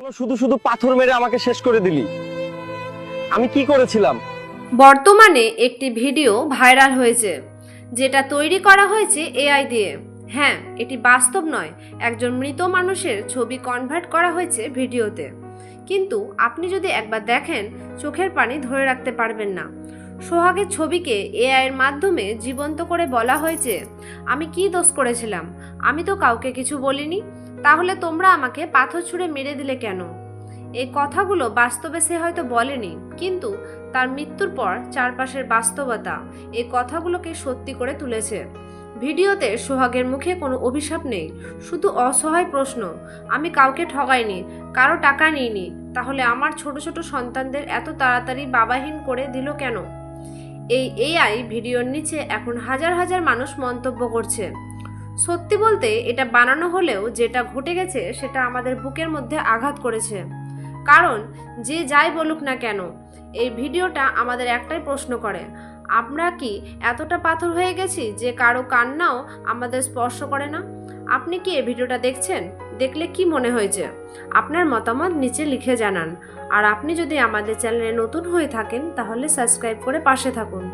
শুধু শুধু পাথর মেরে আমাকে শেষ করে দিলি। আমি কি করেছিলাম? বর্তমানে একটি ভিডিও ভাইরাল হয়েছে, যেটা তৈরি করা হয়েছে এআই দিয়ে। হ্যাঁ এটি বাস্তব নয়, একজন মৃত মানুষের ছবি কনভার্ট করা হয়েছে ভিডিওতে। কিন্তু আপনি যদি একবার দেখেন, চোখের পানি ধরে রাখতে পারবেন না। সোহাগের ছবিকে এআই এর মাধ্যমে জীবন্ত করে বলা হয়েছে, আমি কি দোষ করেছিলাম? আমি তো কাউকে কিছু বলিনি। তাহলে তোমরা আমাকে পাথর ছুঁড়ে মেরে দিলে কেন? এই কথাগুলো বাস্তবে সে হয়তো বলেনি, কিন্তু তার মৃত্যুর পর চারপাশের বাস্তবতা এই কথাগুলোকে সত্যি করে তুলেছে। ভিডিওতে সোহাগের মুখে কোনো অভিশাপ নেই, শুধু অসহায় প্রশ্ন, আমি কাউকে ঠগাইনি, কারও টাকা নিইনি, তাহলে আমার ছোট ছোট সন্তানদের এত তাড়াতাড়ি বাবাহীন করে দিল কেন? এই এআই ভিডিওর নিচে এখন হাজার হাজার মানুষ মন্তব্য করছে। সত্যি বলতে, এটা বানানো হলেও যেটা ঘটে গেছে সেটা আমাদের বুকের মধ্যে আঘাত করেছে। কারণ, যে যাই বলুক না কেন, এই ভিডিওটা আমাদের একটাই প্রশ্ন করে, আমরা কি এতটা পাথর হয়ে গেছি যে কারও কান্নাও আমাদের স্পর্শ করে না? আপনি কি এই ভিডিওটা দেখছেন? দেখলে কি মনে হয়েছে? আপনার মতামত নিচে লিখে জানান। আর আপনি যদি আমাদের চ্যানেলে নতুন হয়ে থাকেন, তাহলে সাবস্ক্রাইব করে পাশে থাকুন।